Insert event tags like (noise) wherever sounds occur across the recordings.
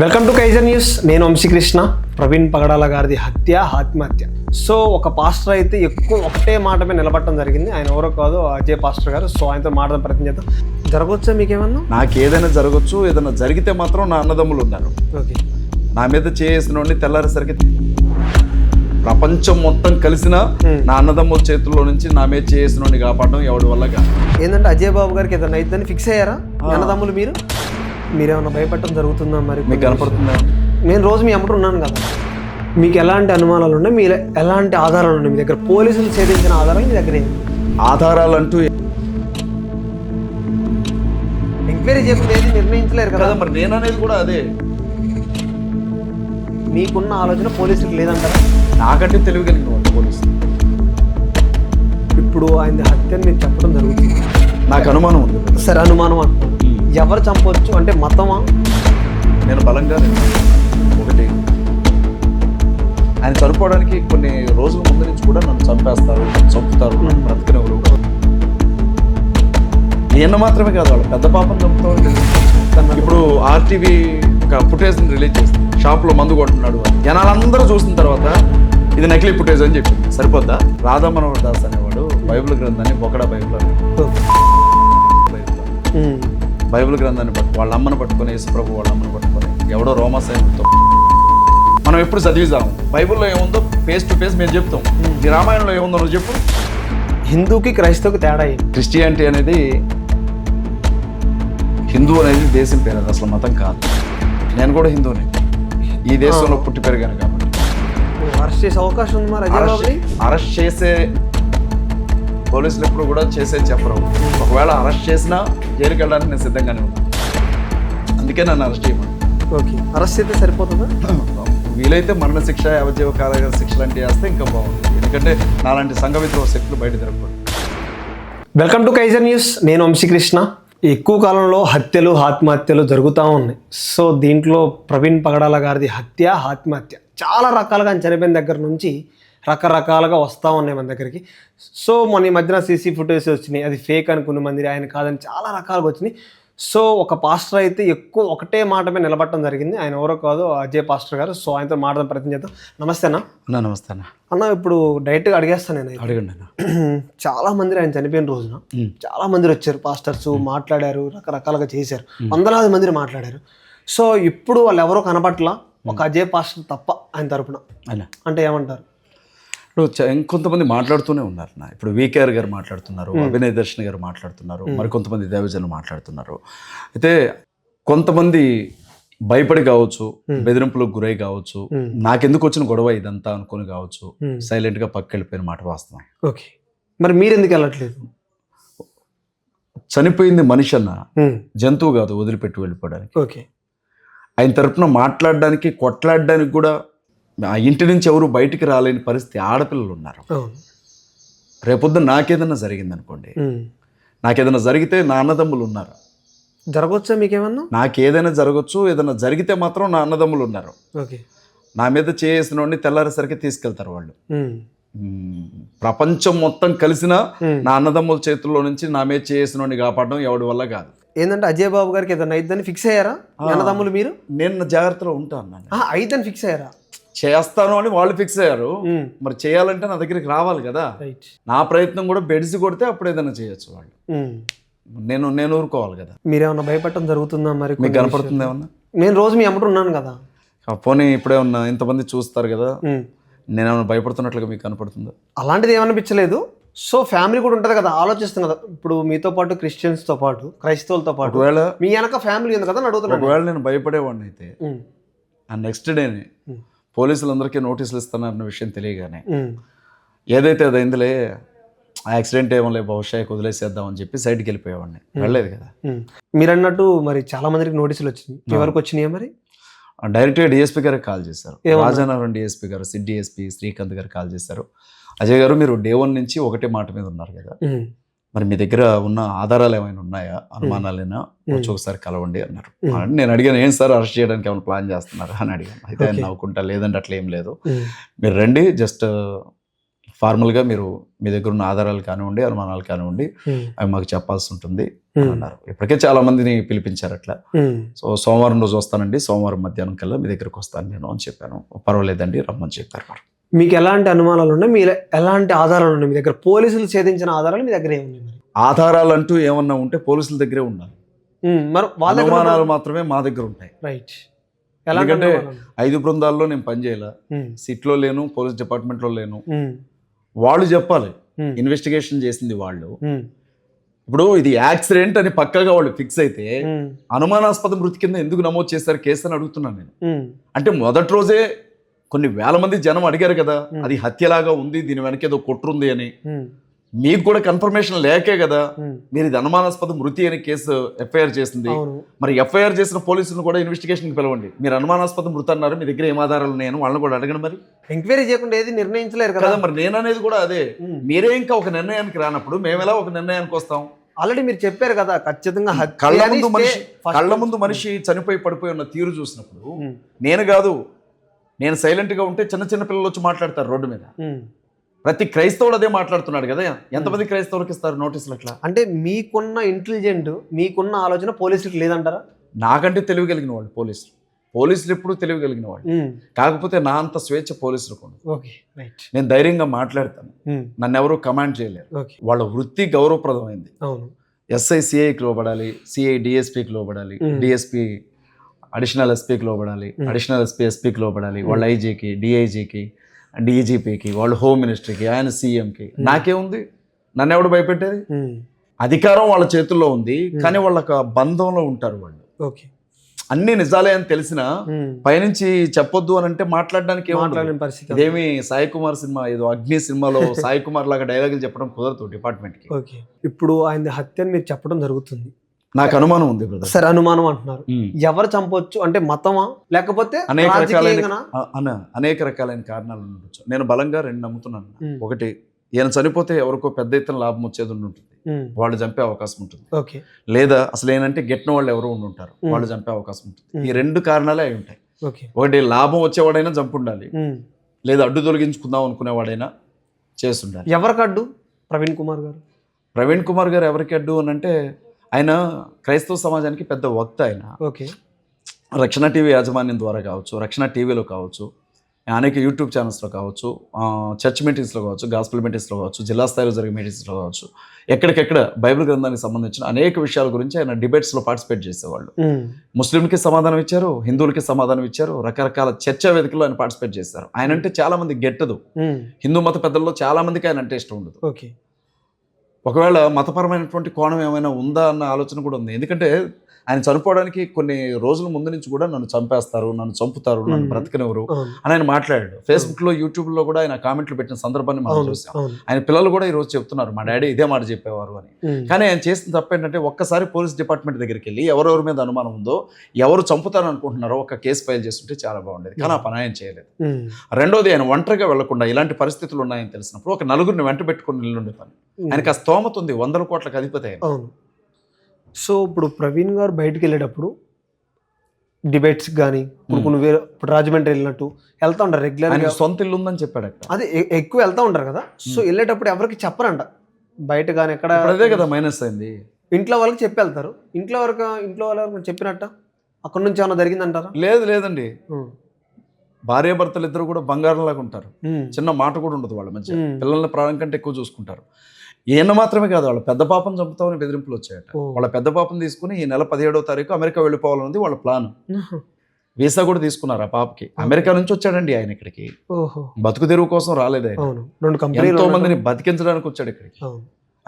Welcome to Kaiser news నేను వంశీకృష్ణ ప్రవీణ్ పగడాల గారిది హత్య ఆత్మహత్య. సో ఒక పాస్టర్ అయితే ఎక్కువ ఒకటే మాట మీద నిలబడటం జరిగింది. ఆయన ఎవరో కాదు అజయ్ పాస్టర్ గారు. సో ఆయనతో మాట్లాడడం ప్రయత్నం చేద్దాం. జరగవచ్చా మీకేమన్నా? నాకు ఏదైనా జరగచ్చు ఏదైనా జరిగితే మాత్రం నా అన్నదమ్ములు ఉన్నారు. ఓకే. నా మీద చేసిన తెల్లారేసరికి ప్రపంచం మొత్తం కలిసిన Hmm. నా అన్నదమ్ముల చేతుల్లో నుంచి నా మీద చేసిన కాపాడడం ఎవడి వల్ల కాదు. ఏంటంటే అజయ్ బాబు గారికి ఏదైనా అయిద్దని ఫిక్స్ అయ్యారా? అన్నదమ్ములు మీరు? మీరేమన్నా భయపడటం జరుగుతుందా మరి మీకు కనపడుతుందా? నేను రోజు మీ అమ్మట ఉన్నాను కదా. మీకు ఎలాంటి అనుమానాలు ఉన్నాయి? మీ ఎలాంటి ఆధారాలు ఉన్నాయి? మీ దగ్గర పోలీసులు సేధించిన ఆధారాలు మీ దగ్గర ఆధారాలు అంటూ ఎంక్వైరీ చేయకుండా ఏది నిర్ణయించలేరు కదా. కదా మరి నేను అనేది కూడా అదే. మీకున్న ఆలోచన పోలీసులకు లేదంటారా? నాకంటే తెలివి కలిగిన వాళ్ళు పోలీసులు. ఇప్పుడు ఆయన హత్యని మీరు చెప్పడం జరుగుతుంది. నాకు అనుమానం ఉంది. సరే అనుమానం అంటున్నాను ఎవరు చంపవచ్చు అంటే మతమా? నేను బలంగా. ఒకటి. ఆయన చనిపోవడానికి కొన్ని రోజుల ముందు నుంచి కూడా నన్ను చంపేస్తారు చంపుతారు నన్ను బ్రతకనివ్వరు. ఈయన మాత్రమే కాదు వాళ్ళు పెద్ద పాపం చంపుతారు. ఇప్పుడు ఆర్టీవీ ఒక ఫుటేజ్ రిలీజ్ చేస్తుంది షాప్లో మందు కొట్టున్నాడు. జనాలందరూ చూసిన తర్వాత ఇది నకిలీ ఫుటేజ్ అని చెప్పి. సరిపోద్దా? రాధామనోహర్ దాస్ అనేవాడు బైబిల్ గ్రంథాన్ని బొకడా బైబిల్. బైబిల్ గ్రంథాన్ని పట్టు వాళ్ళ అమ్మను పట్టుకొని యేసుప్రభు వాళ్ళ అమ్మను పట్టుకొని ఎవడో రోమా సైనికుతో మనం ఎప్పుడు చదివిదాం బైబిల్లో ఏముందో ఫేస్ టు ఫేస్ మేము చెప్తాం. ఈ రామాయణంలో ఏముందో నువ్వు చెప్పు. హిందూకి క్రైస్తవుకి తేడా క్రిస్టియానిటీ అనేది హిందూ అనేది దేశం పేరు అసలు మతం కాదు. నేను కూడా హిందూనే. ఈ దేశంలో పుట్టి పెరిగాను కాబట్టి. అరెస్ట్ చేసే అవకాశం ఉంది మరి అరెస్ట్ చేసే పోలీసులు ఎప్పుడు కూడా చేసేది చెప్పరు. ఒకవేళ అరెస్ట్ చేసినా జైలుకి వెళ్ళడానికి నేను సిద్ధంగానే ఉన్నాను అందుకే నన్ను అరెస్ట్ చేయమని. ఓకే. అరెస్ట్ అయితే సరిపోతుందా? (clears throat) వీలైతే మరణ శిక్ష యావజ్జీవ కారాగార శిక్ష లాంటివి వేస్తే ఇంకా బాగుంటుంది. ఎందుకంటే నాలాంటి సంఘ విద్రోహ శక్తులు బయట తిరగకూడదు వెల్కమ్ టు కైజర్ న్యూస్ నేను వంశీకృష్ణ. ఎక్కువ కాలంలో హత్యలు ఆత్మహత్యలు జరుగుతూ ఉన్నాయి. సో దీంట్లో ప్రవీణ్ పగడాల గారిది హత్య ఆత్మహత్య చాలా రకాలుగా చనిపోయిన దగ్గర నుంచి రకరకాలుగా వస్తూ ఉన్నాయి మన దగ్గరికి. సో మొన్న ఈ మధ్యన సీసీ ఫుటేజ్ వచ్చినాయి. అది ఫేక్ అనుకున్న మంది ఆయన కాదని చాలా రకాలుగా వచ్చినాయి. సో ఒక పాస్టర్ అయితే ఎక్కువ ఒకటే మాట మీద నిలబడటం జరిగింది. ఆయన ఎవరో కాదు అజయ్ పాస్టర్ గారు. సో ఆయనతో మాట్లాడడం ప్రయత్నం చేద్దాం. నమస్తే అన్న. అన్నా నమస్తే అన్న. అన్న ఇప్పుడు డైరెక్ట్గా అడిగేస్తాను నేను. అడగండి అన్న. (clears throat) చాలా మంది ఆయన చనిపోయిన రోజున చాలా మంది వచ్చారు పాస్టర్స్ మాట్లాడారు రకరకాలుగా చేశారు. వందలాది మంది మాట్లాడారు. సో ఇప్పుడు వాళ్ళు ఎవరో కనపట్ల ఒక అజయ్ పాస్టర్ తప్ప ఆయన తరపున. అంటే ఏమంటారు? ఇప్పుడు ఇంకొంతమంది మాట్లాడుతూనే ఉన్నారు నా ఇప్పుడు వికేఆర్ గారు మాట్లాడుతున్నారు అభినయ్ దర్శన్ గారు మాట్లాడుతున్నారు మరికొంతమంది దేవజనులు మాట్లాడుతున్నారు. అయితే కొంతమంది భయపడి కావచ్చు బెదిరింపులకు గురై కావచ్చు నాకెందుకు వచ్చిన గొడవ ఇదంతా అనుకుని కావచ్చు. సైలెంట్గా పక్క వెళ్ళిపోయిన మాట వాస్తవం. ఓకే. మరి మీరు ఎందుకు వెళ్ళట్లేదు? చనిపోయింది మనిషి అన్న జంతువు కాదు వదిలిపెట్టి వెళ్ళిపోవడానికి. ఓకే. ఆయన తరపున మాట్లాడడానికి కొట్లాడడానికి కూడా ఆ ఇంటి నుంచి ఎవరు బయటికి రాలేని పరిస్థితి ఆడపిల్లలు ఉన్నారు. రేపొద్దున నాకేదన్నా జరిగింది అనుకోండి ఉమ్. నాకేదైనా జరిగితే నా అన్నదమ్ములు ఉన్నారు. జరగవచ్చా మీకేమన్నా? నాకేదైనా జరగచ్చు ఏదైనా జరిగితే మాత్రం నా అన్నదమ్ములు ఉన్నారు. ఓకే. నా మీద చేసిన వాడిని తెల్లారేసరికి తీసుకెళ్తారు వాళ్ళు. ప్రపంచం మొత్తం కలిసిన. నా అన్నదమ్ముల చేతుల్లో నుంచి నా మీద చేసిన వాడిని కాపాడడం ఎవడి వల్ల కాదు. ఏంటంటే అజయ్ బాబు గారికి ఏదైనా అయిద్దని ఫిక్స్ అయ్యారా? అన్నదమ్ములు మీరు? నేను జాగ్రత్తలో ఉంటాను అయిద్దని ఫిక్స్ అయ్యారా? చేస్తాను అని వాళ్ళు ఫిక్స్ అయ్యారు. మరి చేయాలంటే నా దగ్గరికి రావాలి కదా. నా ప్రయత్నం కూడా బెడిసి కొడితే అప్పుడు ఏదైనా చేయొచ్చు వాళ్ళు. నేను నేను ఊరుకోవాలి కదా. మీరేమన్నా భయపడటం జరుగుతుందా మరి మీకు కనపడుతుంది ఏమన్నా? నేను రోజు మీ అమ్మట ఉన్నాను కదా. పోనీ ఇప్పుడే ఉన్న ఇంతమంది చూస్తారు కదా. నేనేమైనా భయపడుతున్నట్లుగా మీకు కనపడుతుందా? అలాంటిది ఏమనిపించలేదు. సో ఫ్యామిలీ కూడా ఉంటుంది కదా. ఆలోచిస్తుంది కదా. ఇప్పుడు మీతో పాటు క్రిస్టియన్స్తో పాటు క్రైస్తవులతో పాటు ఒకవేళ మీ వెనక ఫ్యామిలీ ఉంది కదా అడుగుతున్నాను. ఒకవేళ నేను భయపడేవాడిని అయితే ఆ నెక్స్ట్ డేనే పోలీసులందరికీ నోటీసులు ఇస్తానన్న విషయం తెలియగానే ఏదైతే అది అయిందిలే ఆ యాక్సిడెంట్ ఏమో లే బహుశా వదిలేసేద్దాం అని చెప్పి సైడ్కి వెళ్ళిపోయేవాడిని. వెళ్ళలేదు కదా. మీరు అన్నట్టు మరి చాలా మందికి నోటీసులు వచ్చినాయి. ఎవరికి వచ్చినాయా మరి? డైరెక్ట్గా డిఎస్పీ గారికి కాల్ చేశారు? రాజానగరం డిఎస్పీ గారు సిడ్ డిఎస్పీ శ్రీకాంత్ గారు కాల్ చేశారు. అజయ్ గారు మీరు డే వన్ నుంచి ఒకటే మాట మీద ఉన్నారు కదా. మరి మీ దగ్గర ఉన్న ఆధారాలు ఏమైనా ఉన్నాయా? అనుమానాలైనా? వచ్చి ఒకసారి కలవండి అన్నారు. నేను అడిగాను ఏం సార్ అరెస్ట్ చేయడానికి ఏమైనా ప్లాన్ చేస్తున్నారు? అని అడిగాను. అయితే ఆయన. నవ్వుకుంటా లేదంటే అట్లా ఏం లేదు. మీరు రండి జస్ట్ ఫార్మల్గా మీరు మీ దగ్గర ఉన్న ఆధారాలు కానివ్వండి అనుమానాలు కానివ్వండి అవి మాకు చెప్పాల్సి ఉంటుంది అన్నారు. ఇప్పటికే చాలా మందిని పిలిపించారు అట్లా. సో సోమవారం రోజు వస్తానండి. సోమవారం మధ్యాహ్నం కల్లా మీ దగ్గరకు వస్తాను నేను అని చెప్పాను. పర్వాలేదండి రమ్మని చెప్పారు మీకు ఎలాంటి అనుమానాలు ఉన్నాయి మీ ఎలాంటి ఆధారాలు ఉన్నాయి? మీ దగ్గర పోలీసులు ఛేదించిన ఆధారాలు మీ దగ్గర ఏమున్నాయి మరి. ఆధారాలు అంటూ ఏమన్నా ఉంటే పోలీసుల దగ్గరే ఉండాలి. మరి వాళ్ళ అనుమానాలు మాత్రమే మా దగ్గర ఉంటాయి. రైట్. ఎందుకంటే- అనుమానాలు? ఐదు బృందాల్లో నేను పనిచేయాల సిట్లో లేను పోలీస్ డిపార్ట్మెంట్లో లేను. వాళ్ళు చెప్పాలి. ఇన్వెస్టిగేషన్ చేసింది వాళ్ళు. ఇప్పుడు ఇది యాక్సిడెంట్ అని పక్కగా వాళ్ళు ఫిక్స్ అయితే అనుమానాస్పద మృతి కింద ఎందుకు నమోదు చేశారు కేసు అని అడుగుతున్నాను నేను. అంటే మొదటి రోజే కొన్ని వేల మంది జనం అడిగారు కదా. అది హత్యలాగా ఉంది దీని వెనక ఏదో కుట్రుంది అని. మీకు కూడా కన్ఫర్మేషన్ లేకే కదా. మీరు ఇది అనుమానాస్పద మృతి అని కేసు ఎఫ్ఐఆర్ చేసింది. మరి ఎఫ్ఐఆర్ చేసిన పోలీసులను కూడా ఇన్వెస్టిగేషన్కి పిలవండి. మీరు అనుమానాస్పద మృతి అన్నారు మీ దగ్గర ఏం ఆధారాలు ఉన్నాయని వాళ్ళని కూడా అడగండి మరి. ఎంక్వైరీ చేయకుండా ఏది నిర్ణయించలేరు కదా. మరి నేను అనేది కూడా అదే. మీరే ఇంకా ఒక నిర్ణయానికి రానప్పుడు మేము ఎలా ఒక నిర్ణయానికి వస్తాం? ఆల్రెడీ మీరు చెప్పారు కదా ఖచ్చితంగా కళ్ళ ముందు మనిషి కళ్ళ ముందు మనిషి చనిపోయి పడిపోయి ఉన్న తీరు చూసినప్పుడు నేను కాదు నేను silent గా ఉంటే చిన్న చిన్న పిల్లలు వచ్చి మాట్లాడతారు రోడ్డు మీద. ప్రతి క్రైస్తవుడు అదే మాట్లాడుతున్నాడు కదా? ఎంతమంది క్రైస్తవులకు ఇస్తారు నోటీసులు అట్లా? అంటే మీకున్న ఇంటెలిజెంట్ మీకున్న ఆలోచన పోలీసులకు లేదంటారా? నాకంటే తెలివి కలిగిన వాళ్ళు పోలీసులు. పోలీసులు ఎప్పుడు తెలివి కలిగిన వాళ్ళు కాకపోతే నా అంత స్వేచ్ఛ పోలీసులకు ఉండదు. నేను ధైర్యంగా మాట్లాడతాను. నన్ను ఎవరు కమాండ్ చేయలేరు. వాళ్ళ వృత్తి గౌరవప్రదమైంది. అవును. ఎస్ఐ సిఐకి లోబడాలి సిఐ డిఎస్పీకి లోబడాలి. డిఎస్పీ అడిషనల్ ఎస్పీకి లోబడాలి Mm. అడిషనల్ ఎస్పీ ఎస్పీకి లోబడాలి వాళ్ళ ఐజీకి డిఐజీకి డీజీపీకి వాళ్ళు హోమ్ మినిస్ట్రీకి ఆయన సీఎంకి నాకేముంది నన్ను ఎవడు భయపెట్టేది? ఉమ్, అధికారం వాళ్ళ చేతుల్లో ఉంది కానీ వాళ్ళకి ఆ బంధంలో ఉంటారు వాళ్ళు. ఓకే. అన్ని నిజాలే అని తెలిసినా పైనుంచి చెప్పొద్దు అని అంటే మాట్లాడడానికి పరిస్థితి ఇదేమి సాయి కుమార్ సినిమా ఏదో అగ్ని సినిమాలో (laughs) సాయి కుమార్ లాగా డైలాగులు చెప్పడం కుదరదు డిపార్ట్మెంట్కి. ఓకే. ఇప్పుడు ఆయన హత్య అని మీరు చెప్పడం జరుగుతుంది. నాకు అనుమానం ఉంది సరే అనుమానం అంటున్నారు. ఎవరు చంపొచ్చు? అంటే మతమా? లేకపోతే అనేక రకాలైన అనేక రకాలైన కారణాలు ఉండొచ్చు. నేను బలంగా రెండు నమ్ముతున్నాను. ఒకటి ఈయన చనిపోతే ఎవరికో పెద్ద ఎత్తున లాభం వచ్చేది ఉంటుంది. వాళ్ళు చంపే అవకాశం ఉంటుంది. ఓకే. లేదా అసలు ఏంటంటే గెట్టిన వాళ్ళు ఎవరు ఉండి ఉంటారు. వాళ్ళు చంపే అవకాశం ఉంటుంది. ఈ రెండు కారణాలే అయి ఉంటాయి. ఒకటి లాభం వచ్చేవాడైనా చంపుండాలి ఉమ్. లేదా అడ్డు తొలగించుకుందాం అనుకునేవాడైనా చేస్తుండాలి. ఎవరికి అడ్డు? ప్రవీణ్ కుమార్ గారు. ప్రవీణ్ కుమార్ గారు ఎవరికి అడ్డు అని అంటే ఆయన క్రైస్తవ సమాజానికి పెద్ద వక్త ఆయన. ఓకే. రక్షణ టీవీ యాజమాన్యం ద్వారా కావచ్చు రక్షణ టీవీలో కావచ్చు అనేక యూట్యూబ్ ఛానల్స్లో కావచ్చు చర్చ్ మీటింగ్స్లో కావచ్చు గాస్పుల్ మీటింగ్స్లో కావచ్చు జిల్లా స్థాయిలో జరిగే మీటింగ్స్లో కావచ్చు ఎక్కడికెక్కడ బైబిల్ గ్రంథానికి సంబంధించిన అనేక విషయాల గురించి ఆయన డిబేట్స్లో పార్టిసిపేట్ చేసేవాళ్ళు. ఉమ్, ముస్లింకి సమాధానం ఇచ్చారు హిందువులకి సమాధానం ఇచ్చారు రకరకాల చర్చా వేదికల్లో ఆయన పార్టిసిపేట్ చేస్తారు ఆయన అంటే చాలా మంది గెట్టదు హిందూ మత పెద్దల్లో చాలా మందికి ఆయన అంటే ఇష్టం ఉండదు. ఓకే. ఒకవేళ మతపరమైనటువంటి కోణం ఏమైనా ఉందా అన్న ఆలోచన కూడా ఉంది. ఎందుకంటే ఆయన చనిపోవడానికి కొన్ని రోజుల ముందు నుంచి కూడా నన్ను చంపేస్తారు నన్ను చంపుతారు నన్ను. బ్రతకనివ్వరు అని ఆయన మాట్లాడాడు. ఫేస్బుక్లో యూట్యూబ్లో కూడా ఆయన కామెంట్లు పెట్టిన సందర్భాన్ని మనం చూసాం. ఆయన పిల్లలు కూడా ఈ రోజు చెప్తున్నారు మా డాడీ ఇదే మాట చెప్పేవారు అని. కానీ ఆయన చేసిన తప్పు ఏంటంటే ఒక్కసారి పోలీస్ డిపార్ట్మెంట్ దగ్గరికి వెళ్ళి ఎవరెవరి మీద అనుమానం ఉందో ఎవరు చంపుతారు అనుకుంటున్నారో ఒక కేసు ఫైల్ చేస్తుంటే చాలా బాగుండేది. కానీ ఆ పని ఆయన చేయలేదు. రెండోది ఆయన ఒంటరిగా వెళ్ళకుండా ఇలాంటి పరిస్థితులు ఉన్నాయని తెలిసినప్పుడు ఒక నలుగురిని వెంట పెట్టుకుని నిల్లుండే పని. ఆయనకి ఆ స్తోమత ఉంది వందల కోట్లకు అధిపతి ఆయన. సో ఇప్పుడు ప్రవీణ్ గారు బయటికి వెళ్ళేటప్పుడు డిబేట్స్ కానీ ఇప్పుడు. కొన్ని వేరే ఇప్పుడు రాజమండ్రి వెళ్ళినట్టు వెళ్తా ఉంటారు రెగ్యులర్ సొంత ఇల్లు ఉందని చెప్పాడు అదే ఎక్కువ వెళ్తా ఉంటారు కదా. సో. వెళ్ళేటప్పుడు ఎవరికి చెప్పరంట. బయట కానీ ఎక్కడ అదే కదా మైనస్ అయింది. ఇంట్లో వాళ్ళకి చెప్పి వెళ్తారు. ఇంట్లో వరకు ఇంట్లో వాళ్ళకి చెప్పినట్ట? అక్కడ నుంచి ఏమైనా జరిగిందంటారా? లేదు లేదండి. ఉమ్, భార్య భర్తలు ఇద్దరు కూడా బంగారంలాగా ఉంటారు. చిన్న మాట కూడా ఉండదు వాళ్ళ మధ్య. పిల్లల్ని ప్రాణం కంటే ఎక్కువ చూసుకుంటారు. ఈయన మాత్రమే కాదు వాళ్ళ పెద్ద పాపం చంపుతామని బెదిరింపులు వచ్చాయట. వాళ్ళ పెద్ద పాపం తీసుకుని ఈ నెల పదిహేడో తారీఖు అమెరికా వెళ్ళిపోవాలన్నది వాళ్ళ ప్లాన్. వీసా కూడా తీసుకున్నారు ఆ పాపకి. అమెరికా నుంచి వచ్చాడండి ఆయన ఇక్కడికి. బతుకు తెరువు కోసం రాలేదు ఆయన. ఎంతో మందిని బతికించడానికి వచ్చాడు ఇక్కడికి.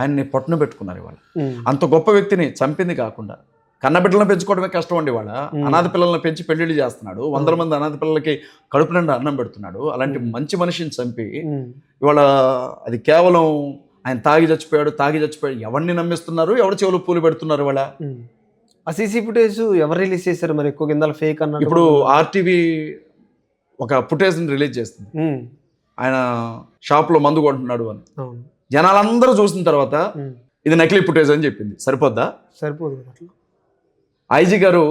ఆయన్ని పొట్టను పెట్టుకున్నారు ఇవాళ. అంత గొప్ప వ్యక్తిని చంపింది కాకుండా కన్నబిడ్డలను పెంచుకోవడమే కష్టం అండి వాళ్ళ. అనాథ పిల్లల్ని పెంచి పెళ్ళిళ్ళు చేస్తున్నాడు. వందల మంది అనాథ పిల్లలకి కడుపు నిండా అన్నం పెడుతున్నాడు. అలాంటి. మంచి మనిషిని చంపి ఇవాళ అది కేవలం ఆయన తాగి చచ్చిపోయాడు తాగి చచ్చిపోయాడు. ఎవరిని నమ్మిస్తున్నారు? ఎవరి చెవులు పూలు పెడుతున్నారు వాళ్ళ. ఆ సీసీ ఫుటేజ్ ఎవరు రిలీజ్ చేశారు మరి? ఎక్కువ కింద ఫేక్ అన్నట్టు ఇప్పుడు ఆర్టీవీ ఒక ఫుటేజ్ని రిలీజ్ చేస్తుంది ఆయన షాప్లో మందు కొంటున్నాడు అని. జనాలందరూ చూసిన తర్వాత ఇది నకిలీ ఫుటేజ్ అని చెప్పింది. సరిపోద్దా? సరిపోదు ఐజీ గారు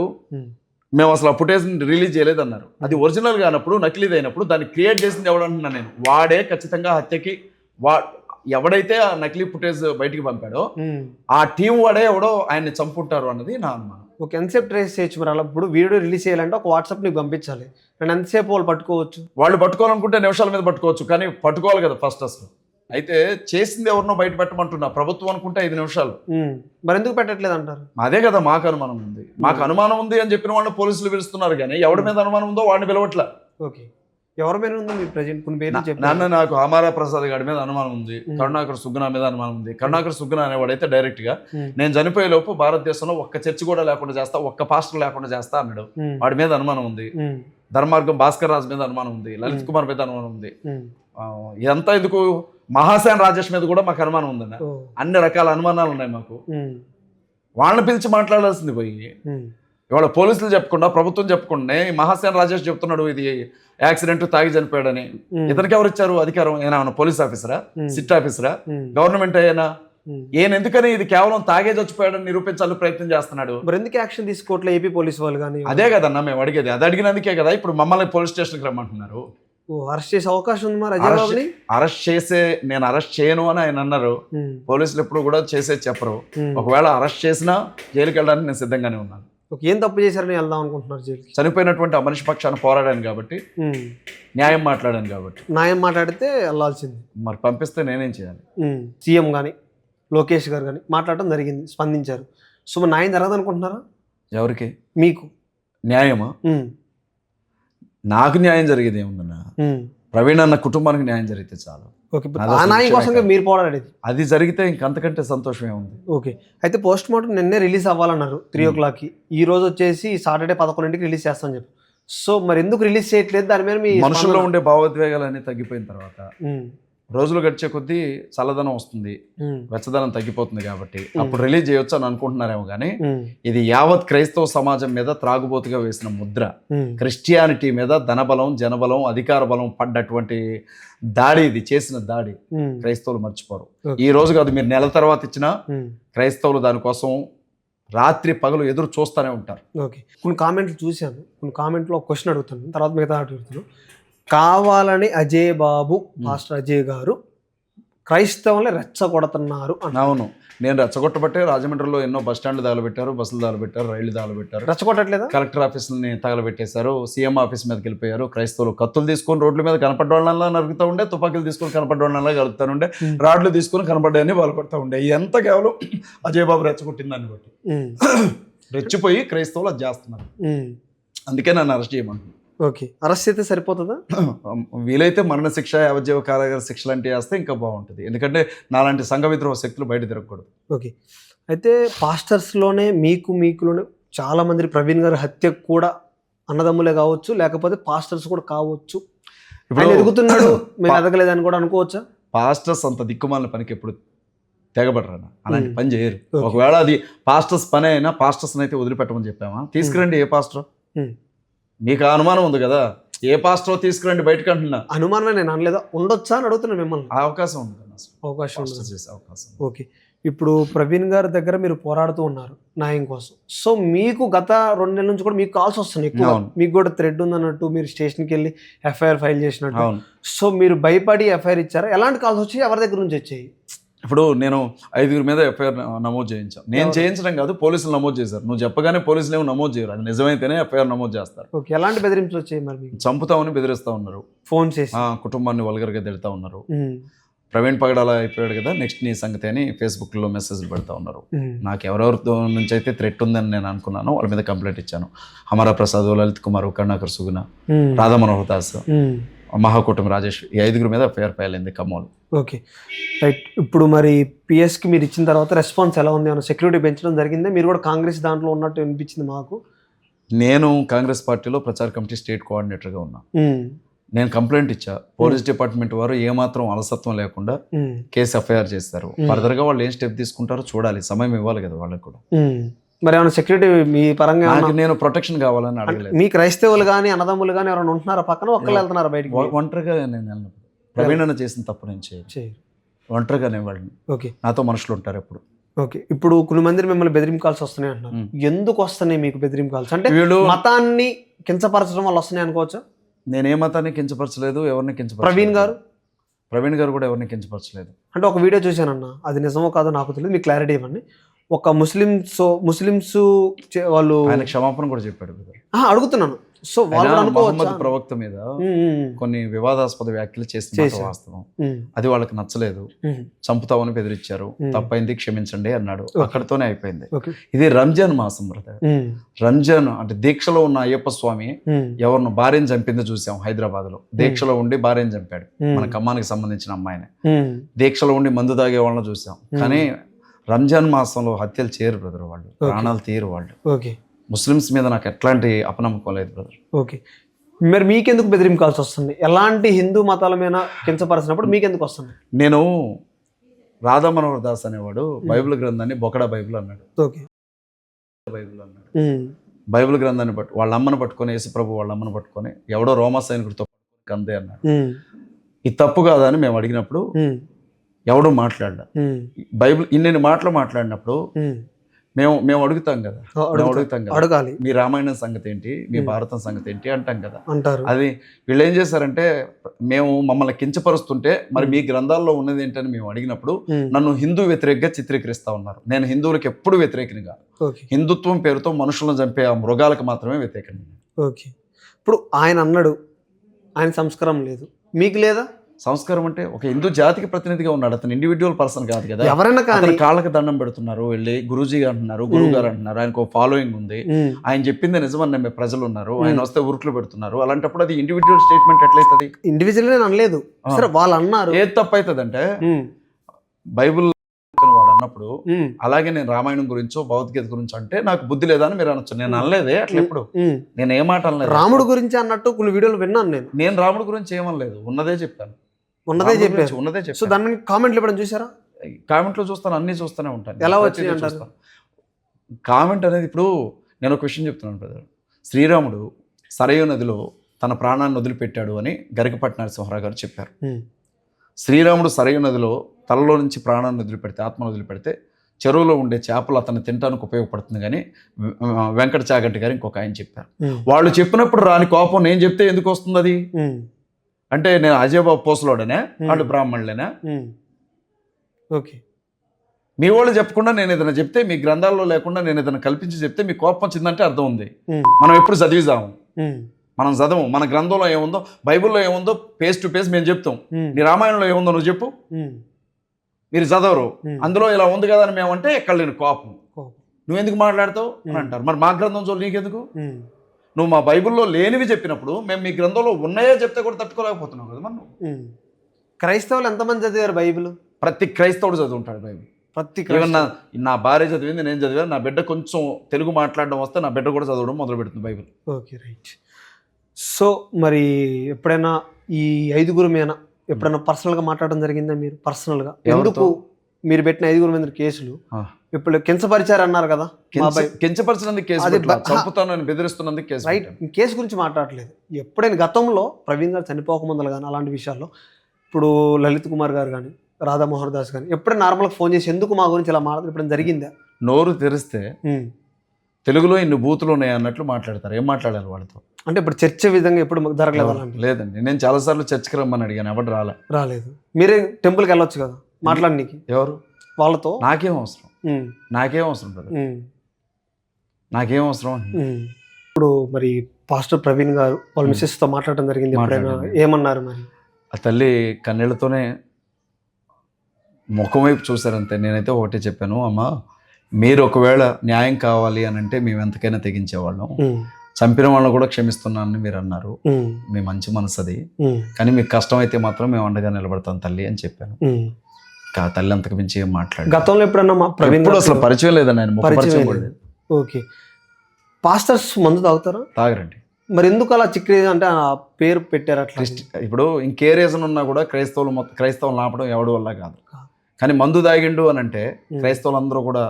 మేము అసలు ఆ ఫుటేజ్ని రిలీజ్ చేయలేదన్నారు. అది ఒరిజినల్ కానప్పుడు నకిలీది అయినప్పుడు దాన్ని క్రియేట్ చేసింది ఎవడంటున్నా నేను. వాడే ఖచ్చితంగా హత్యకి వా ఎవడైతే ఆ నకిలీ ఫుటేజ్ బయటికి పంపాడో. ఆ టీం వాడే ఎవడో ఆయన్ని చంపుంటారు అన్నది నా అనుమానం. ఓకే ఎంతసేపు ట్రేస్ చేయొచ్చు మరి అలా? ఇప్పుడు వీడియో రిలీజ్ చేయాలంటే ఒక వాట్సాప్ నీకు పంపించాలి. నేను ఎంతసేపు వాళ్ళు పట్టుకోవచ్చు? వాళ్ళు పట్టుకోవాలనుకుంటే నిమిషాల మీద పట్టుకోవచ్చు కానీ పట్టుకోవాలి కదా ఫస్ట్ అసలు. అయితే చేసింది ఎవరినో బయట పెట్టమంటున్నా ప్రభుత్వం అనుకుంటే ఐదు నిమిషాలు. మరి ఎందుకు పెట్టట్లేదు అంటారు? అదే కదా మాకు అనుమానం ఉంది. మాకు అనుమానం ఉంది అని చెప్పిన వాళ్ళని పోలీసులు పిలుస్తున్నారు కానీ ఎవరి మీద అనుమానం ఉందో వాడిని పిలవట్లే. ఓకే. ఎవరి మీద ఉందో మీ ప్రజెంట్ కొన్ని పేర్లు చెప్పి నాన్న నాకు అమారా ప్రసాద్ గారి మీద అనుమానం ఉంది. కరుణాకర్ సుగ్న మీద అనుమానం ఉంది కరుణాకర్ సుగ్న అనేవాడైతే డైరెక్ట్గా. నేను చనిపోయే లోపు భారతదేశంలో ఒక్క చర్చి కూడా లేకుండా చేస్తా ఒక్క పాస్టర్ లేకుండా చేస్తా అన్నాడు. వాడి మీద అనుమానం ఉంది. ధర్మార్గం భాస్కర్ రాజు మీద అనుమానం ఉంది లలిత్. కుమార్ మీద అనుమానం ఉంది ఇదంతా ఎందుకు మహాసేన రాజేష్ మీద కూడా మాకు అనుమానం ఉందన్న. అన్ని రకాల అనుమానాలు ఉన్నాయి మాకు. వాళ్ళని పిలిచి మాట్లాడాల్సింది పోయి. ఇవాళ పోలీసులు చెప్పకుండా ప్రభుత్వం చెప్పకుండా మహాసేన రాజేష్ చెప్తున్నాడు ఇది యాక్సిడెంట్ తాగి చనిపోయాడని. ఇతనికి ఎవరు ఇచ్చారు అధికారం? ఏమైనా పోలీస్ ఆఫీసరా. సిట్ ఆఫీసరా. గవర్నమెంట్ అయినా. ఈయన ఎందుకని ఇది కేవలం తాగే చచ్చిపోయాడని నిరూపించాలని ప్రయత్నం చేస్తున్నాడు? మరి ఎందుకు యాక్షన్ తీసుకోవట్లే ఏపీ పోలీస్ వాళ్ళు కానీ? అదే కదన్నా మేము అడిగేది. అది అడిగినందుకే కదా ఇప్పుడు మమ్మల్ని పోలీస్ స్టేషన్కి రమ్మంటున్నారు. అరెస్ట్ చేసే అవకాశం ఉంది మరి అజయ్ అరెస్ట్ చేసే నేను అరెస్ట్ చేయను అని ఆయన అన్నారు. పోలీసులు ఎప్పుడు కూడా చేసేది చెప్పరు. ఒకవేళ అరెస్ట్ చేసినా జైలుకి వెళ్ళడానికి నేను సిద్ధంగానే ఉన్నాను. ఏం తప్పు చేశారని వెళ్దాం అనుకుంటున్నారు జైలుకి? చనిపోయినటువంటి ఆ మనిషి పక్షాన పోరాడాను కాబట్టి. న్యాయం మాట్లాడాను కాబట్టి. న్యాయం మాట్లాడితే వెళ్ళాల్సింది మరి పంపిస్తే నేనేం చేయాలి. సీఎం కానీ లోకేష్ గారు కానీ మాట్లాడటం జరిగింది స్పందించారు. సో న్యాయం జరగదు అనుకుంటున్నారా? ఎవరికి? మీకు? న్యాయమా. నాకు న్యాయం జరిగేది ఏముందన్నా. ప్రవీణ్ అన్న కుటుంబానికి న్యాయం జరిగితే చాలు. ఓకే ఆ కోసం మీరు పోరాడేది అది జరిగితే ఇంకంతకంటే సంతోషం ఏముంది ఓకే అయితే పోస్ట్ మార్టం నిన్నే రిలీజ్ అవ్వాలన్నారు త్రీ ఓ క్లాక్కి. ఈ రోజు వచ్చేసి సాటర్డే పదకొండింటికి రిలీజ్ చేస్తామని చెప్పి. సో మరి ఎందుకు రిలీజ్ చేయట్లేదు? దాని మీద మీ మనుషుల్లో ఉండే భావోద్వేగాలన్నీ తగ్గిపోయిన తర్వాత. రోజులు గడిచే కొద్దీ చల్లదనం వస్తుంది. వెచ్చదనం తగ్గిపోతుంది కాబట్టి అప్పుడు రిలీజ్ చేయొచ్చు అని అనుకుంటున్నారేమో కానీ. ఇది యావత్ క్రైస్తవ సమాజం మీద త్రాగుబోతుగా వేసిన ముద్ర. క్రిస్టియానిటీ మీద ధనబలం జనబలం అధికార బలం పడ్డటువంటి దాడి ఇది చేసిన దాడి. క్రైస్తవులు మర్చిపోరు. ఈ రోజు కాదు మీరు నెల తర్వాత ఇచ్చినా. క్రైస్తవులు దానికోసం రాత్రి పగలు ఎదురు చూస్తూనే ఉంటారు ఓకే కొన్ని కామెంట్లు చూశాను కొన్ని కామెంట్లో క్వశ్చన్ అడుగుతాను తర్వాత మిగతా అడుగుతాను కావాలని అజయ్ బాబు మాస్టర్ అజయ్ గారు క్రైస్తవుల్ని రెచ్చగొడుతున్నారు అవును. నేను రెచ్చగొట్టబట్టే రాజమండ్రిలో ఎన్నో బస్ స్టాండ్లు తగలబెట్టారు బస్సులు తగలబెట్టారు రైళ్ళు తగలబెట్టారు. రెచ్చగొట్టట్లేదా? కలెక్టర్ ఆఫీసులని తగలబెట్టేశారు సీఎం ఆఫీస్ మీదకి వెళ్ళిపోయారు క్రైస్తవులు కత్తులు తీసుకొని రోడ్ల మీద కనపడ్డోళ్ళలా నరుగుతూ ఉండే తుపాకీలు తీసుకొని కనపడ్డోళ్ళలా కలుగుతూ ఉండే. రాడ్లు తీసుకొని కనపడ్డాయని బాధపడతా ఉండే. ఎంత కేవలం అజయ్ బాబు రెచ్చగొట్టిందని బట్టి. రెచ్చిపోయి క్రైస్తవులు అది చేస్తున్నారు. అందుకే నన్ను అరెస్ట్ చేయమంటున్నాను ఓకే. అరెస్ట్ అయితే సరిపోతుందా? (clears throat) వీలైతే మరణ శిక్ష యావజ్జీవ కారాగార శిక్ష లాంటివి వేస్తే ఇంకా బాగుంటుంది. ఎందుకంటే నాలాంటి సంఘ విద్రోహ శక్తులు బయట తిరగకూడదు. ఓకే. అయితే పాస్టర్స్లోనే మీకు మీకులోనే చాలా మంది ప్రవీణ్ గారి హత్య కూడా అన్నదమ్ములే కావచ్చు లేకపోతే పాస్టర్స్ కూడా కావచ్చు. ఆయన ఎదుగుతున్నాడు. (clears throat) మేము ఎదగలేదని కూడా అనుకోవచ్చా? పాస్టర్స్ అంత దిక్కుమాలిన పనికి ఎప్పుడు తెగబడరా అలాంటి. పని చేయరు. ఒకవేళ అది పాస్టర్స్ పని అయినా పాస్టర్స్ అయితే వదిలిపెట్టమని చెప్పామా? తీసుకురండి ఏ పాస్టర్. మీకు అనుమానం ఉంది కదా? ఏ పాస్టర్ తీసుకురండి బయటకు అంటున్నా. అనుమానమే నేను అనలేదా? ఉండొచ్చా అని అడుగుతున్నాను మిమ్మల్ని. ఆ అవకాశం ఉంది. అవకాశం చేసే అవకాశం ఓకే. ఇప్పుడు ప్రవీణ్ గారి దగ్గర మీరు పోరాడుతూ ఉన్నారు న్యాయం కోసం. సో మీకు గత రెండు నెలల నుంచి కూడా మీకు కాల్స్ వస్తున్నాయి ఎక్కువ. మీకు కూడా థ్రెడ్ ఉందన్నట్టు మీరు స్టేషన్కి వెళ్ళి ఎఫ్ఐఆర్ ఫైల్ చేసినట్టు. సో మీరు భయపడి ఎఫ్ఐఆర్ ఇచ్చారా? ఎలాంటి కాల్స్ వచ్చాయి? ఎవరి దగ్గర నుంచి వచ్చాయి? ఇప్పుడు నేను ఐదుగురి మీద ఎఫ్ఐఆర్ నమోదు చేయించాను. నేను? చేయించడం కాదు పోలీసులు నమోదు చేశారు. నువ్వు చెప్పగానే పోలీసులు ఏమో నమోదు చేయరు. అది నిజమైతేనే ఎఫ్ఐఆర్ నమోదు చేస్తారు. ఓకే ఎలాంటి బెదిరింపులు వచ్చాయి మరి చంపుతామని బెదిరిస్తా ఉన్నారు. ఫోన్ చేసి. కుటుంబాన్ని వల్గర్గా తిడతా ఉన్నారు. ప్రవీణ్ పగడాల అయిపోయాడు కదా నెక్స్ట్ నీ సంగతి అని ఫేస్బుక్లో మెసేజ్లు పెడతా ఉన్నారు. నాకు ఎవరెవరితో నుంచి అయితే థ్రెట్ ఉందని నేను అనుకున్నాను. వాళ్ళ మీద కంప్లైంట్ ఇచ్చాను. అమరా ప్రసాద్ లలిత్ కుమార్ కరుణాకర్ సుగుణ రాధా మనోహర్ దాస్ మహాకూటమి రాజేష్ ఈ ఐదుగురు మీద ఎఫ్ఐఆర్ ఫైల్ అయింది ఖమ్మంలో. ఓకే. రైట్. ఇప్పుడు మరి పిఎస్కి మీరు ఇచ్చిన తర్వాత రెస్పాన్స్ ఎలా ఉంది? ఏమైనా సెక్యూరిటీ పెంచడం జరిగిందా? మీరు కూడా కాంగ్రెస్ దాంట్లో ఉన్నట్టు అనిపించింది మాకు. నేను కాంగ్రెస్ పార్టీలో ప్రచార కమిటీ స్టేట్ కోఆర్డినేటర్గా ఉన్నా. నేను కంప్లైంట్ ఇచ్చా. పోలీస్ డిపార్ట్మెంట్ వారు ఏమాత్రం అలసత్వం లేకుండా కేసు ఎఫ్ఐఆర్ చేస్తారు. ఫర్దర్గా వాళ్ళు ఏం స్టెప్ తీసుకుంటారో చూడాలి. సమయం ఇవ్వాలి కదా వాళ్ళకి కూడా. మరి ఏమైనా సెక్యూరిటీ మీ పరంగా నేను ప్రొటెక్షన్ కావాలని అడగలేదు. మీ క్రైస్తవులు కానీ అన్నదమ్ములు కానీ ఎవరైనా ఉంటున్నారా పక్కన? ఒక్కళ్ళు వెళ్తున్నారా బయటికి? ఒంటరిగా నేను వెళ్ళను. ప్రవీణ్ అన్న చేసిన తప్పు నేను చేయను. చేయరు. ఒంటరిగా నేను వాళ్ళని. ఓకే. నాతో మనుషులు ఉంటారు ఎప్పుడు. ఓకే. ఇప్పుడు కొన్ని మంది మిమ్మల్ని బెదిరింపు కాల్స్ వస్తున్నాయి అంటున్నారు. ఎందుకు వస్తున్నాయి మీకు బెదిరింపు కాల్స్? అంటే వీళ్ళు మతాన్ని కించపరచడం వల్ల వస్తున్నాయి అనుకోవచ్చా? నేను ఏ మతాన్ని కించపరచలేదు ఎవరిని కించపరచలేదు. ప్రవీణ్ గారు? ప్రవీణ్ గారు కూడా ఎవరిని కించపరచలేదు. అంటే ఒక వీడియో చూశానన్న. అది నిజమో కాదో నాకు తెలియదు. మీకు క్లారిటీ ఇవ్వండి. ఒక ముస్లిమ్స్ ముస్లిమ్స్ వాళ్ళు ఆయన క్షమాపణ కూడా చెప్పాడు అడుగుతున్నాను. సో మహమ్మద్ ప్రవక్త మీద కొన్ని వివాదాస్పద వ్యాఖ్యలు చేసిన. వాస్తవం. అది వాళ్ళకి నచ్చలేదు. చంపుతామని బెదిరించారు. తప్పైంది క్షమించండి అన్నాడు. అక్కడితోనే అయిపోయింది. ఇది రంజాన్ మాసం బ్రదర్. రంజాన్ అంటే దీక్షలో ఉన్న అయ్యప్ప స్వామి ఎవరిని భార్యను చంపిందో చూసాం హైదరాబాద్లో దీక్షలో ఉండి భార్యను చంపాడు. మన ఖమ్మానికి సంబంధించిన అమ్మాయిని. దీక్షలో ఉండి మందు తాగే వాళ్ళని చూసాం. కానీ రంజాన్ మాసంలో హత్యలు చేయరు బ్రదర్ వాళ్ళు. ప్రాణాలు తీరు వాళ్ళు. ఓకే. ముస్లిమ్స్ మీద నాకు ఎట్లాంటి అపనమ్మకం లేదు బ్రదర్ ఓకే. మరి మీకెందుకు బెదిరింపాల్సి వస్తుంది? ఎలాంటి హిందూ మతాల మీద కించపరిచినప్పుడు మీకెందుకు వస్తుంది? నేను రాధా మనోహర్ దాస్ అనేవాడు బైబిల్ గ్రంథాన్ని బొకడా బైబిల్ అన్నాడు. ఓకే. బైబిల్ అన్నాడు. బైబిల్ గ్రంథాన్ని పట్టు వాళ్ళ అమ్మను పట్టుకొని యేసుప్రభు వాళ్ళ అమ్మను పట్టుకొని ఎవడో రోమా సైనికుడితో అందే అన్నాడు. ఇది తప్పు కాదా అని మేము అడిగినప్పుడు ఎవడూ మాట్లాడ్డా ఉమ్, బైబిల్ ఇన్ని మాటలు మాట్లాడినప్పుడు. మేము మేము అడుగుతాం కదా. అడుగుతా- కదా. అడగాలి. మీ రామాయణం సంగతి ఏంటి? మీ భారతం సంగతి ఏంటి? అంటాం కదా. అంటారు. అది వీళ్ళు ఏం చేశారంటే మేము మమ్మల్ని కించపరుస్తుంటే మరి మీ గ్రంథాల్లో ఉన్నది ఏంటని మేము అడిగినప్పుడు నన్ను హిందూ వ్యతిరేకంగా చిత్రీకరిస్తా ఉన్నారు. నేను హిందువులకు ఎప్పుడు వ్యతిరేకినిగా ఓకే. హిందుత్వం పేరుతో మనుషులను చంపే ఆ మృగాలకు మాత్రమే వ్యతిరేకం ఓకే. ఇప్పుడు ఆయన అన్నాడు ఆయన సంస్కారం లేదు. మీకు లేదా? సంస్కారం అంటే ఒక హిందూ జాతికి ప్రతినిధిగా ఉన్నాడు. అతను ఇండివిజువల్ పర్సన్ కాదు కదా. ఎవరైనా కానీ కాళ్ళకి దండం పెడుతున్నారు. వెళ్ళి గురూజీ అంటున్నారు గురువు గారు అంటున్నారు. ఆయనకు ఒక ఫాలోయింగ్ ఉంది. ఆయన చెప్పింది నిజమని నమ్మే ప్రజలు ఉన్నారు. ఆయన వస్తే ఉరుకులు పెడుతున్నారు. అలాంటప్పుడు అది ఇండివిజువల్ స్టేట్మెంట్ ఎట్లయితుంది? ఇండివిజువల్ నేను అనలేదు. సరే వాళ్ళు అన్నారు. ఏది తప్పు అవుతుందంటే ఉమ్, బైబిల్ వాడు అన్నప్పుడు అలాగే నేను రామాయణం గురించో భగవద్గీత గురించో అంటే నాకు బుద్ధి లేదా అని మీరు అనొచ్చు. నేను అనలేదే అట్లా ఎప్పుడు. నేను ఏ మాట అనలేదు. రాముడు గురించి అన్నట్టు కొన్ని వీడియోలు విన్నాను నేను. నేను రాముడి గురించి ఏమనలేదు. ఉన్నదే చెప్పాను ఉన్నదే గురించి ఉన్నదే సో చెప్పాను దాన్ని కామెంట్లు ఇవ్వడం చూసారా? కామెంట్లో చూస్తాను అన్ని చూస్తూనే ఉంటాను. ఎలా అంటారు? చూస్తాను. కామెంట్ అనేది ఇప్పుడు నేను ఒక క్వశ్చన్ చెప్తున్నాను బ్రదర్ శ్రీరాముడు సరయూ నదిలో తన ప్రాణాన్ని వదిలిపెట్టాడు అని గరికపట్టి నరసింహరావు గారు చెప్పారు. శ్రీరాముడు సరయూ నదిలో తలలో నుంచి ప్రాణాన్ని వదిలిపెడితే ఆత్మను వదిలిపెడితే చెరువులో ఉండే చేపలు అతన్ని తినడానికి ఉపయోగపడుతుంది కానీ వెంకట చాగంటి గారు ఇంకొక ఆయన చెప్పారు. వాళ్ళు చెప్పినప్పుడు రాని కోపం నేను చెప్తే ఎందుకు వస్తుంది అది? అంటే నేను అజయబాబు పోసలోడనే వాళ్ళు బ్రాహ్మణులేనా. ఓకే. మీ వాళ్ళు చెప్పకుండా నేను ఏదైనా చెప్తే మీ గ్రంథాల్లో లేకుండా నేను ఏదైనా కల్పించి చెప్తే మీ కోపం వచ్చిందంటే అర్థం ఉంది. మనం ఎప్పుడు చదివిదాము మనం చదవం మన గ్రంథంలో ఏముందో బైబిల్లో ఏముందో పేస్ టు పేస్ మేము చెప్తాం. నీ రామాయణంలో ఏముందో నువ్వు చెప్పు. మీరు చదవరు. అందులో ఇలా ఉంది కదా అని మేమంటే ఎక్కడ లేని కోపం. కోపం. నువ్వు ఎందుకు మాట్లాడతావు? అని. అంటారు. మరి మా గ్రంథం చదువు నీకెందుకు? నువ్వు మా బైబిల్లో లేనివి చెప్పినప్పుడు మేము మీ గ్రంథంలో ఉన్నాయో చెప్తే కూడా తట్టుకోలేకపోతున్నావు కదా మనం. క్రైస్తవులు ఎంతమంది చదివారు బైబిల్? ప్రతి క్రైస్తవుడు చదువుంటాడు బైబిల్. ప్రతి నా క్రైస్తవు. నా భార్య చదివింది నేను చదివాను నా బిడ్డ కొంచెం తెలుగు మాట్లాడడం వస్తే నా బిడ్డ కూడా చదవడం మొదలు పెడుతుంది బైబిల్. Okay right. సో మరి ఎప్పుడైనా ఈ ఐదుగురు మీద ఎప్పుడైనా పర్సనల్గా మాట్లాడడం జరిగిందా మీరు? పర్సనల్గా. ఎందుకు మీరు పెట్టిన ఐదుగురు మీద కేసులు? ఇప్పుడు కించపరిచారు అన్నారు కదా కించపరిచినందుకు కేసు చంపుతానని బెదిరిస్తున్నందుకు కేసు రైట్. కేసు గురించి మాట్లాడలేదు. ఎప్పుడైనా గతంలో ప్రవీణ్ గారు చనిపోక ముందర కానీ అలాంటి విషయాల్లో ఇప్పుడు లలిత్ కుమార్ గారు కానీ రాధామోహన్ దాస్ కానీ ఎప్పుడైనా నార్మల్గా ఫోన్ చేసి ఎందుకు మా గురించి ఇలా మాట్లాడదు ఇప్పుడు జరిగిందా? నోరు తెరిస్తే. తెలుగులో ఇన్ని బూతులు ఉన్నాయి అన్నట్లు మాట్లాడతారు. ఏం మాట్లాడాలి వాళ్ళతో? అంటే ఇప్పుడు చర్చ విధంగా ఎప్పుడు జరగలేదు లేదండి. నేను చాలాసార్లు చర్చికి రమ్మని అడిగాను. ఎవరు రాలే? రాలేదు. మీరే టెంపుల్కి వెళ్ళొచ్చు కదా? మాట్లాడనీకి ఎవరు? వాళ్ళతో? నాకేం అవసరం. నాకేం అవసరం ఉమ్, నాకేం అవసరం. ఇప్పుడు మరి పాస్టర్ ప్రవీణ్ గారు వాళ్ళ ఉమ్. మిస్సెస్తో మాట్లాడటం జరిగింది ఎప్పుడైనా. ఏమన్నారు మరి? ఆ తల్లి కన్నీళ్ళతోనే ముఖం వైపు చూశారంతే. నేనైతే ఒకటే చెప్పాను అమ్మ మీరు ఒకవేళ న్యాయం కావాలి అని అంటే మేము ఎంతకైనా తెగించేవాళ్ళం. చంపిన వాళ్ళని కూడా క్షమిస్తున్నానని మీరు అన్నారు. మీ మంచి మనసు అది. కానీ మీకు కష్టం అయితే మాత్రం మేము అండగా నిలబడతాం తల్లి అని చెప్పాను. ఆ తల్లి అంతకు మించి ఏం మాట్లాడు గతంలో ఎప్పుడన్నా మా ప్రవీణ్ అసలు పరిచయం లేదండి ఆయన పరిచయం లేదు. లేదు. ఓకే పాస్టర్స్ మందు తాగుతారా తాగరండి మరి ఎందుకు అలా చిక్కి అంటే ఆ పేరు పెట్టారు అట్లా ఇప్పుడు ఇంకే రీజన్ ఉన్నా కూడా క్రైస్తవులు మొత్తం క్రైస్తవులు ఆపడం ఎవడి వల్ల కాదు. కానీ మందు తాగిండు అని అంటే. క్రైస్తవులు అందరూ కూడా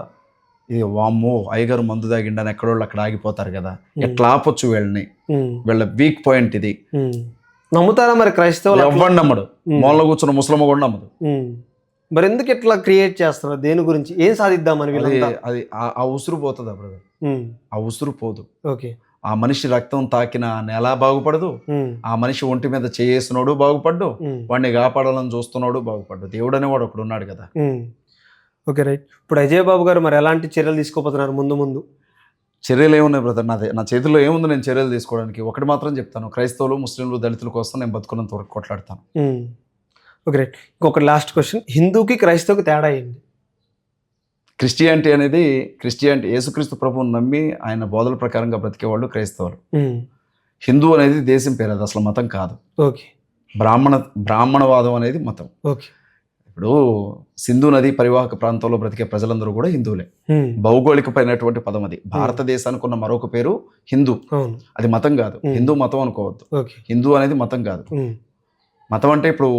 ఇది వామ్మో అయ్యగారు మందు తాగిండు అని ఎక్కడోళ్ళు అక్కడ ఆగిపోతారు కదా. ఎట్లా ఆపొచ్చు వీళ్ళని వీళ్ళ వీక్ పాయింట్ ఇది. నమ్ముతారా మరి క్రైస్తవులు? ఎవ్వడు నమ్మడు మూలలో కూర్చున్న ముసలమ్మ కూడా నమ్మదు. మరి ఎందుకు ఇట్లా క్రియేట్ చేస్తున్నారు? దేని గురించి? ఏం సాధిద్దామని అది అది ఆ- ఉసురు పోతుంది బ్రదర్ ఆ ఉసురు పోదు. ఓకే. ఆ మనిషి రక్తం తాకిన నెల బాగుపడదు. ఆ మనిషి ఒంటి మీద చేసినోడు బాగుపడ్డు. వాడిని కాపాడాలని చూస్తున్నాడు బాగుపడ్డు. దేవుడు అనేవాడు ఒకడు ఉన్నాడు కదా. Okay right. ఇప్పుడు అజయ్ బాబు గారు మరి ఎలాంటి చర్యలు తీసుకోపోతున్నారు ముందు ముందు? చర్యలు ఏమున్నాయి బ్రదర్? నా నా చేతిలో ఏముంది నేను చర్యలు తీసుకోవడానికి? ఒకటి మాత్రం చెప్తాను. క్రైస్తవులు ముస్లింలు దళితుల కోసం నేను బతుకున్నంత వరకు కొట్లాడతాను. ఉమ్. Okay right. ఇంకొక లాస్ట్ క్వశ్చన్ హిందూకి క్రైస్తవుకి తేడా ఏంటి? క్రిస్టియానిటీ అనేది క్రిస్టియానిటీ యేసుక్రీస్తు ప్రభువుని నమ్మి ఆయన బోధల ప్రకారంగా బ్రతికేవాళ్ళు క్రైస్తవులు. ఉమ్, హిందూ అనేది దేశం పేరు అది అసలు మతం కాదు. ఓకే. బ్రాహ్మణ బ్రాహ్మణవాదం అనేది మతం. ఓకే. ఇప్పుడు సింధు నది పరివాహక ప్రాంతంలో బ్రతికే ప్రజలందరూ కూడా హిందువులే. ఉమ్, భౌగోళికమైనటువంటి పదం అది. భారతదేశానికి ఉన్న మరొక పేరు హిందూ. అది మతం కాదు. Hmm. హిందూ మతం అనుకోవద్దు. హిందూ అనేది మతం కాదు. మతం అంటే ఇప్పుడు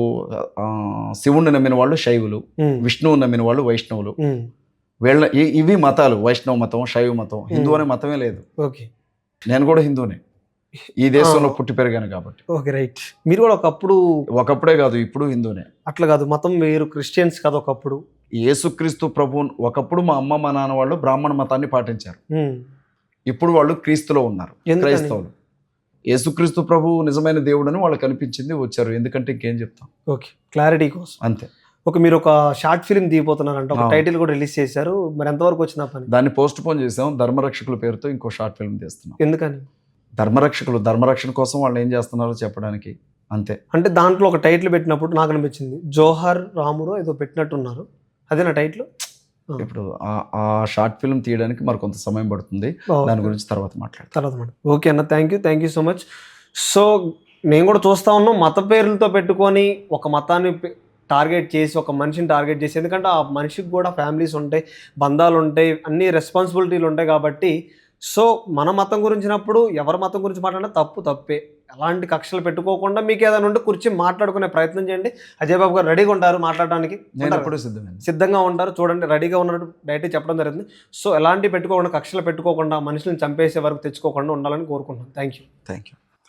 శివుణ్ణి నమ్మిన వాళ్ళు శైవులు ఉమ్, విష్ణువుని నమ్మిన వాళ్ళు వైష్ణవులు. వీళ్ళ ఇవి మతాలు వైష్ణవ మతం శైవ మతం హిందూ. అనే మతమే లేదు. ఓకే. నేను కూడా హిందూనే. ఈ దేశంలో. పుట్టి పెరిగాను కాబట్టి. Okay right. మీరు కూడా ఒకప్పుడు ఒకప్పుడే కాదు ఇప్పుడు హిందూనే. అట్లా కాదు మతం వేరు క్రిస్టియన్స్ కాదు ఒకప్పుడు. యేసుక్రీస్తు ప్రభు ఒకప్పుడు మా అమ్మ మా నాన్న వాళ్ళు బ్రాహ్మణ మతాన్ని పాటించారు. ఇప్పుడు వాళ్ళు క్రీస్తులో ఉన్నారు? క్రైస్తవులు. యేసుక్రీస్తు ప్రభు నిజమైన దేవుడని వాళ్ళకి అనిపించింది వచ్చారు. ఎందుకంటే ఇంకేం చెప్తాం? ఓకే. క్లారిటీ కోసం. అంతే. ఒక మీరు ఒక షార్ట్ ఫిల్మ్ తీయబోతున్నారంట ఒక. టైటిల్ కూడా రిలీజ్ చేశారు. మరి ఎంతవరకు వచ్చిన పని? దాన్ని పోస్ట్ పోన్ చేసాం. ధర్మరక్షకుల పేరుతో ఇంకో షార్ట్ ఫిల్మ్ తీస్తున్నాం. ఎందుకని? ధర్మరక్షకులు ధర్మరక్షణ కోసం వాళ్ళు ఏం చేస్తున్నారో చెప్పడానికి. అంతే. అంటే దాంట్లో ఒక టైటిల్ పెట్టినప్పుడు నాకు అనిపించింది జోహర్ రాముడు ఏదో పెట్టినట్టున్నారు. అదే నా టైటిల్? ఇప్పుడు ఆ- షార్ట్ ఫిల్మ్ తీయడానికి మరి కొంత సమయం పడుతుంది. దాని గురించి తర్వాత మాట్లాడతాం. తర్వాత మేడం ఓకే అన్న thank you thank you so much so నేను కూడా చూస్తా ఉన్నాం. మత పేర్లతో పెట్టుకొని ఒక మతాన్ని టార్గెట్ చేసి ఒక మనిషిని టార్గెట్ చేసి ఎందుకంటే ఆ మనిషికి కూడా ఫ్యామిలీస్ ఉంటాయి బంధాలు ఉంటాయి అన్ని రెస్పాన్సిబిలిటీలు ఉంటాయి కాబట్టి. సో మన మతం గురించినప్పుడు ఎవరి మతం గురించి మాట్లాడినా తప్పు తప్పే. ఎలాంటి కక్షలు పెట్టుకోకుండా మీకు ఏదైనా ఉంటే కూర్చి మాట్లాడుకునే ప్రయత్నం చేయండి. అజయ్ బాబు గారు రెడీగా ఉంటారు మాట్లాడడానికి ఎప్పుడు సిద్ధమే సిద్ధంగా ఉంటారు. చూడండి రెడీగా ఉన్నట్టు డైరెక్ట్ చెప్పడం జరిగింది. సో ఎలాంటి పెట్టుకోకుండా కక్షలు పెట్టుకోకుండా మనుషులను చంపేసే వరకు తెచ్చుకోకుండా ఉండాలని కోరుకుంటున్నాను థ్యాంక్ యూ థ్యాంక్ యూ